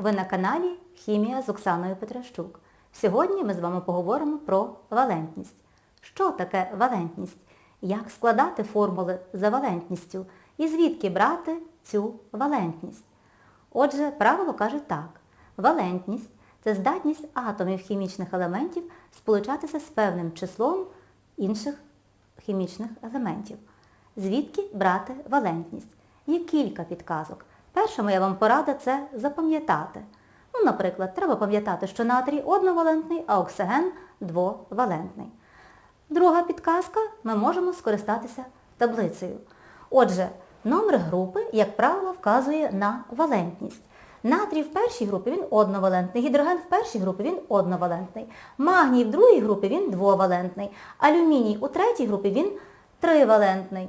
Ви на каналі Хімія з Оксаною Петращук. Сьогодні ми з вами поговоримо про валентність. Що таке валентність? Як складати формули за валентністю і звідки брати цю валентність? Отже, правило каже так. Валентність це здатність атомів хімічних елементів сполучатися з певним числом інших хімічних елементів. Звідки брати валентність? Є кілька підказок. Перша моя вам порада це запам'ятати. Ну, наприклад, треба пам'ятати, що натрій одновалентний, а оксиген двовалентний. Друга підказка ми можемо скористатися таблицею. Отже, номер групи, як правило, вказує на валентність. Натрій в першій групі він одновалентний, гідроген в першій групі він одновалентний, магній в другій групі він двовалентний, алюміній у третій групі він тривалентний.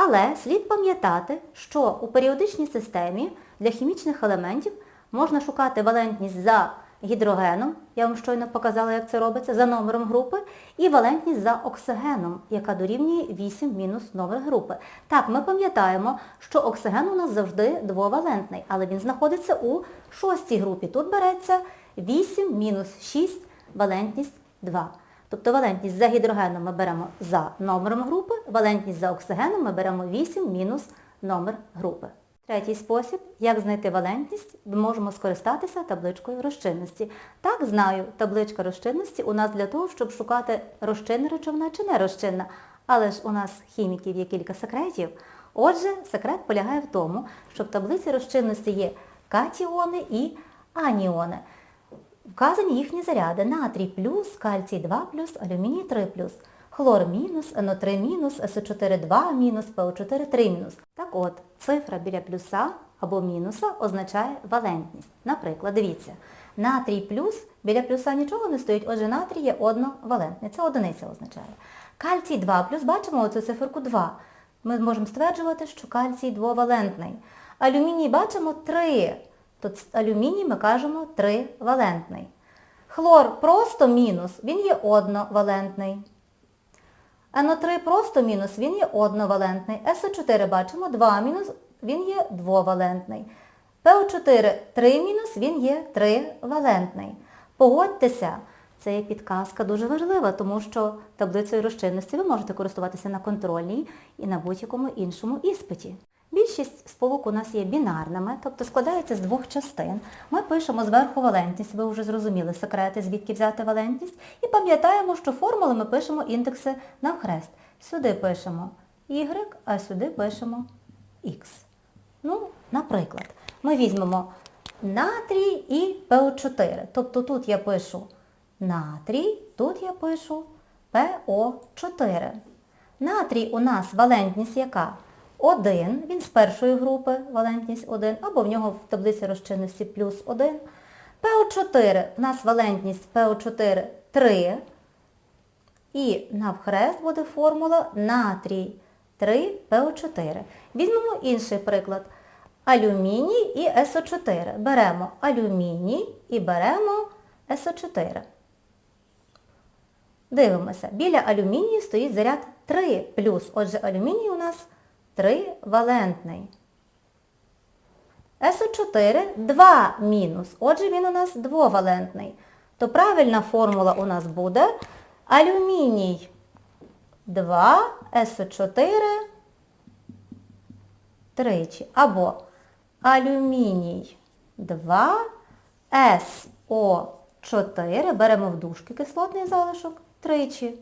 Але слід пам'ятати, що у періодичній системі для хімічних елементів можна шукати валентність за гідрогеном, я вам щойно показала, як це робиться, за номером групи, і валентність за оксигеном, яка дорівнює 8 мінус номер групи. Так, ми пам'ятаємо, що оксиген у нас завжди двовалентний, але він знаходиться у шостій групі. Тут береться 8 мінус 6, валентність 2. Тобто валентність за гідрогеном ми беремо за номером групи, валентність за оксигеном ми беремо 8 мінус номер групи. Третій спосіб, як знайти валентність, ми можемо скористатися табличкою розчинності. Так, знаю, табличка розчинності у нас для того, щоб шукати розчинна речовина чи не розчинна. Але ж у нас хіміків є кілька секретів. Отже, секрет полягає в тому, що в таблиці розчинності є катіони і аніони. Вказані їхні заряди натрій плюс, кальцій 2 плюс, алюміній 3 плюс, хлор мінус, НО3 мінус, СО4 2 мінус, ПО4 3 мінус. Так от, цифра біля плюса або мінуса означає валентність. Наприклад, дивіться, натрій плюс, біля плюса нічого не стоїть, отже натрій є одновалентний. Це одиниця означає. Кальцій 2 плюс, бачимо оцю циферку 2. Ми можемо стверджувати, що кальцій двовалентний. Алюміній бачимо 3. Тут алюміній ми кажемо тривалентний. Хлор просто мінус, він є одновалентний. НО3 просто мінус, він є одновалентний. СО4 бачимо 2 мінус, він є двовалентний. ПО4 3 мінус, він є тривалентний. Погодьтеся, це є підказка дуже важлива, тому що таблицею розчинності ви можете користуватися на контрольній і на будь-якому іншому іспиті. Більшість сполук у нас є бінарними, тобто складається з двох частин. Ми пишемо зверху валентність, ви вже зрозуміли секрети, звідки взяти валентність. І пам'ятаємо, що формули ми пишемо індекси навхрест. Сюди пишемо Y, а сюди пишемо X. Ну, наприклад, ми візьмемо натрій і ПО4. Тобто тут я пишу натрій, тут я пишу ПО4. Натрій у нас валентність яка? 1, він з першої групи, валентність 1, або в нього в таблиці розчинності плюс 1. ПО4, у нас валентність ПО4 3. І навхрест буде формула натрій 3 ПО4. Візьмемо інший приклад. Алюміній і СО4. Беремо алюміній і беремо СО4. Дивимося. Біля алюмінію стоїть заряд 3 плюс. Отже, алюміній у нас тривалентний. СО4 2 мінус. Отже, він у нас двовалентний. То правильна формула у нас буде алюміній 2, СО4 тричі. Або алюміній 2, СО4, беремо в дужки кислотний залишок тричі.